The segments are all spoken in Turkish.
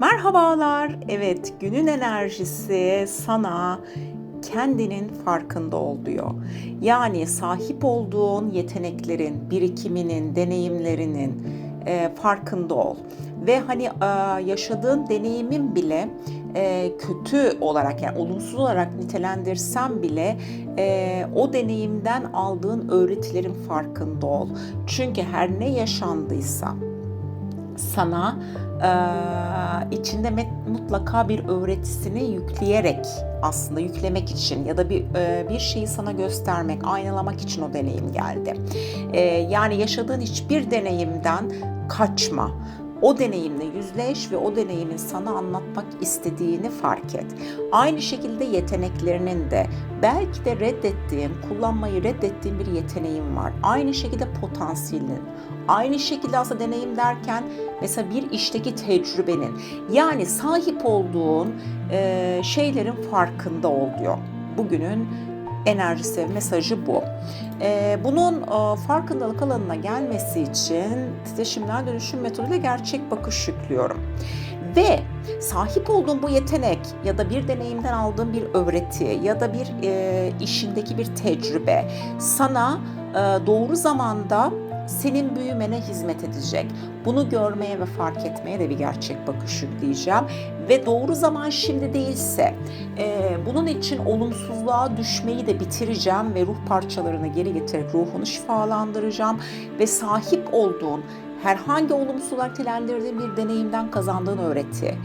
Merhabalar. Evet, günün enerjisi sana kendinin farkında ol. Yani sahip olduğun yeteneklerin, birikiminin, deneyimlerinin e, farkında ol. Ve hani e, yaşadığın deneyimin bile e, kötü olarak yani olumsuz olarak nitelendirsen bile e, o deneyimden aldığın öğretilerin farkında ol. Çünkü her ne yaşandıysa sana e, içinde mutlaka bir öğretisini yükleyerek aslında yüklemek için ya da bir e, bir şeyi sana göstermek, aynalamak için o deneyim geldi. E, yani yaşadığın hiçbir deneyimden kaçma. O deneyimle yüzleş ve o deneyimin sana anlatmak istediğini fark et. Aynı şekilde yeteneklerinin de belki de reddettiğin, kullanmayı reddettiğin bir yeteneğin var. Aynı şekilde potansiyelin, aynı şekilde aslında deneyim derken mesela bir işteki tecrübenin yani sahip olduğun e, şeylerin farkında ol diyor. Bugünün enerjisi ve mesajı bu. E, bunun e, farkındalık alanına gelmesi için titreşimler dönüşüm metoduyla gerçek bakış yüklüyorum. Ve sahip olduğun bu yetenek ya da bir deneyimden aldığın bir öğreti ya da bir e, işindeki bir tecrübe sana e, doğru zamanda senin büyümene hizmet edecek. Bunu görmeye ve fark etmeye de bir gerçek bakış yükleyeceğim. Ve doğru zaman şimdi değilse e, bunun için olumsuzluğa düşmeyi de bitireceğim ve ruh parçalarını geri getirip ruhunu şifalandıracağım ve sahip olduğun herhangi olumsuz olarak nitelendirdiğin bir deneyimden kazandığın öğreti,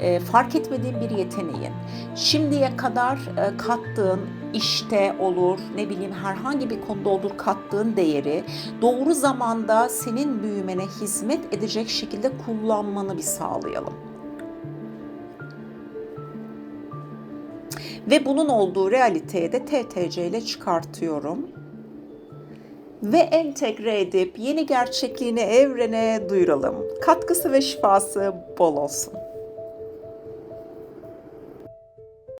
e, fark etmediğin bir yeteneğin, şimdiye kadar e, kattığın işte olur, ne bileyim herhangi bir konuda olur kattığın değeri doğru zamanda senin büyümene hizmet edecek şekilde kullanmanı bir sağlayalım. Ve bunun olduğu realiteye de TTC ile çıkartıyorum ve entegre edip yeni gerçekliğini evrene duyuralım. Katkısı ve şifası bol olsun.